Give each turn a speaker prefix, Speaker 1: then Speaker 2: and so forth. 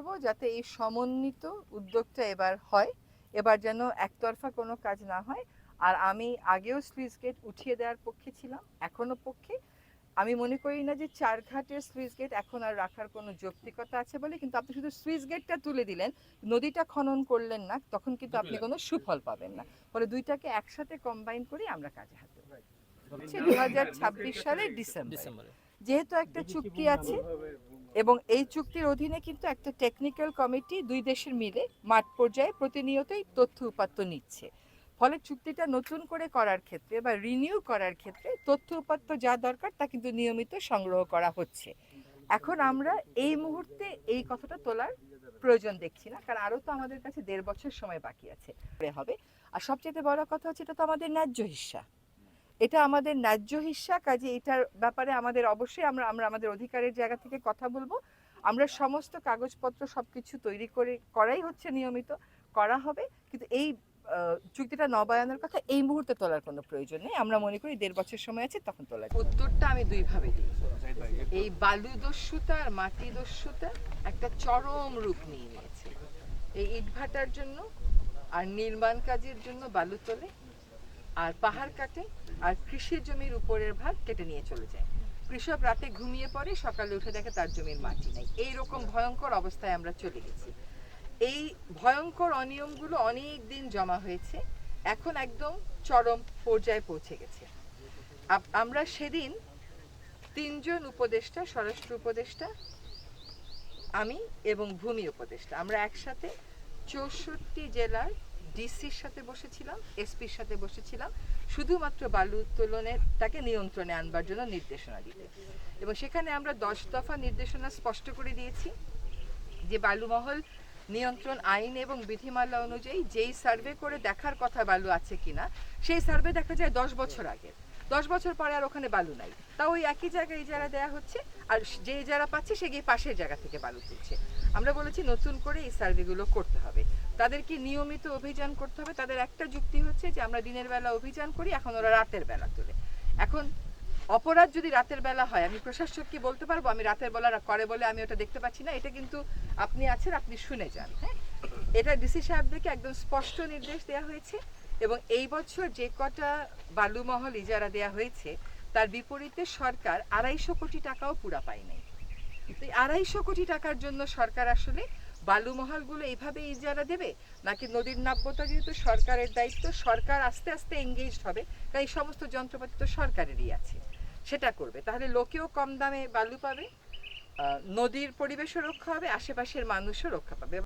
Speaker 1: করব যাতে এই সমন্বিত উদ্যোগটা এবার হয় এবার যেন একতরফা কোনো কাজ না হয়। আর আমি আগেও স্লুইস গেট উঠিয়ে দেওয়ার পক্ষে ছিলাম এখনও পক্ষে। আমি মনে করি না যে চারঘাটের সুইচ গেট এখন আর রাখার কোনো যৌক্তিকতা আছে বলে কিন্তু আপনি শুধু সুইচ গেটটা তুলে দিলেন নদীটা খনন করলেন না তখন কিন্তু আপনি কোনো সুফল পাবেন না। ফলে দুইটাকে একসাথে কম্বাইন করে আমরা কাজে হাত দু হাজার ছাব্বিশ সালের ডিসেম্বর।
Speaker 2: ডিসেম্বরে।
Speaker 1: যেহেতু একটা চুক্তি আছে এবং এই চুক্তির অধীনে কিন্তু একটা টেকনিক্যাল কমিটি দুই দেশের মিলে মাঠ পর্যায়ে প্রতিনিয়তই তথ্য উপাত্ত নিচ্ছে। ফলে চুক্তিটা নতুন করে করার ক্ষেত্রে বা রিনিউ করার ক্ষেত্রে তথ্য উপাত্ত যা দরকার তা কিন্তু নিয়মিত সংগ্রহ করা হচ্ছে। এখন আমরা এই মুহূর্তে এই কথাটা তোলার প্রয়োজন দেখছি না, কারণ আরও তো আমাদের কাছে দেড় বছর সময় বাকি আছে। হবে। আর সবচেয়ে বড় কথা হচ্ছে এটা তো আমাদের ন্যায্য হিস্সা এটা আমাদের ন্যায্য হিস্সা কাজে এটার ব্যাপারে আমাদের অবশ্যই আমরা আমরা আমাদের অধিকারের জায়গা থেকে কথা বলব। আমরা সমস্ত কাগজপত্র সব কিছু তৈরি করে করাই হচ্ছে নিয়মিত করা হবে। কিন্তু এই চুক্তিটা নবায়নের কথা এই মুহূর্তে তোলার কোনো প্রয়োজন নেই। আমরা মনে করি দেড় বছর সময় আছে তখন তোলা উত্তরটা আমি দুই ভাবে দিই। এই বালু দস্যুতা আর মাটি দস্যুতা একটা চরম রূপ নিয়ে নিয়েছে। এই ইটভাটার জন্য আর নির্মাণ কাজের জন্য বালু তোলে আর পাহাড় কাটে আর কৃষি জমির উপরের ভাগ কেটে নিয়ে চলে যায়। কৃষক রাতে ঘুমিয়ে পড়ে, সকালে উঠে দেখে তার জমির মাটি নেই। এই রকম ভয়ঙ্কর অবস্থায় আমরা চলে গেছি। এই ভয়ঙ্কর অনিয়মগুলো অনেক দিন জমা হয়েছে, এখন একদম চরম পর্যায়ে পৌঁছে গেছে। আমরা সেদিন তিনজন উপদেষ্টা, স্বরাষ্ট্র উপদেষ্টা, আমি এবং ভূমি উপদেষ্টা, আমরা একসাথে চৌষট্টি জেলার ডিসির সাথে বসেছিলাম, এসপির সাথে বসেছিলাম, শুধুমাত্র বালু উত্তোলনে তাকে নিয়ন্ত্রণে আনবার জন্য নির্দেশনা দিতে। এবং সেখানে আমরা দশ দফা নির্দেশনা স্পষ্ট করে দিয়েছি যে বালুমহল নিয়ন্ত্রণ আইন এবং বিধিমালা অনুযায়ী যেই সার্ভে করে দেখার কথা বালু আছে কিনা, সেই সার্ভে দেখা যায় দশ বছর আগে। দশ বছর পরে আর ওখানে বালু নাই। তাও ওই একই জায়গায় ইজারা দেওয়া হচ্ছে, আর যে ইজারা পাচ্ছে সে গিয়ে পাশের জায়গা থেকে বালু তুলছে। আমরা বলেছি নতুন করে এই সার্ভেগুলো করতে হবে। তাদেরকে নিয়মিত অভিযান করতে হবে? তাদের একটা যুক্তি হচ্ছে যে আমরা দিনের বেলা অভিযান করি, এখন ওরা রাতের বেলা তোলে। এখন অপরাধ যদি রাতের বেলা হয়, আমি প্রশাসককে বলতে পারব? আমি রাতের বেলা করে বলে আমি ওটা দেখতে পাচ্ছি না। এটা কিন্তু আপনি আছেন, আপনি শুনে যান হ্যাঁ? এটা ডিসি সাহেবদেরকে একদম স্পষ্ট নির্দেশ দেওয়া হয়েছে। এবং এই বছর যে কটা বালুমহল ইজারা দেওয়া হয়েছে, তার বিপরীতে সরকার আড়াইশো কোটি টাকাও পুরা পায় নাই। আড়াইশো কোটি টাকার জন্য সরকার আসলে বালুমহলগুলো এইভাবে ইজারা দেবে, নাকি নদীর নাব্যতা যেহেতু সরকারের দায়িত্ব, সরকার আস্তে আস্তে এঙ্গেজড হবে এই সমস্ত যন্ত্রপাতি তো সরকারেরই আছে, সেটা করবে। তাহলে লোকেও কম দামে বালু পাবে নদীর পরিবেশও রক্ষা হবে, আশেপাশের মানুষও রক্ষা পাবে।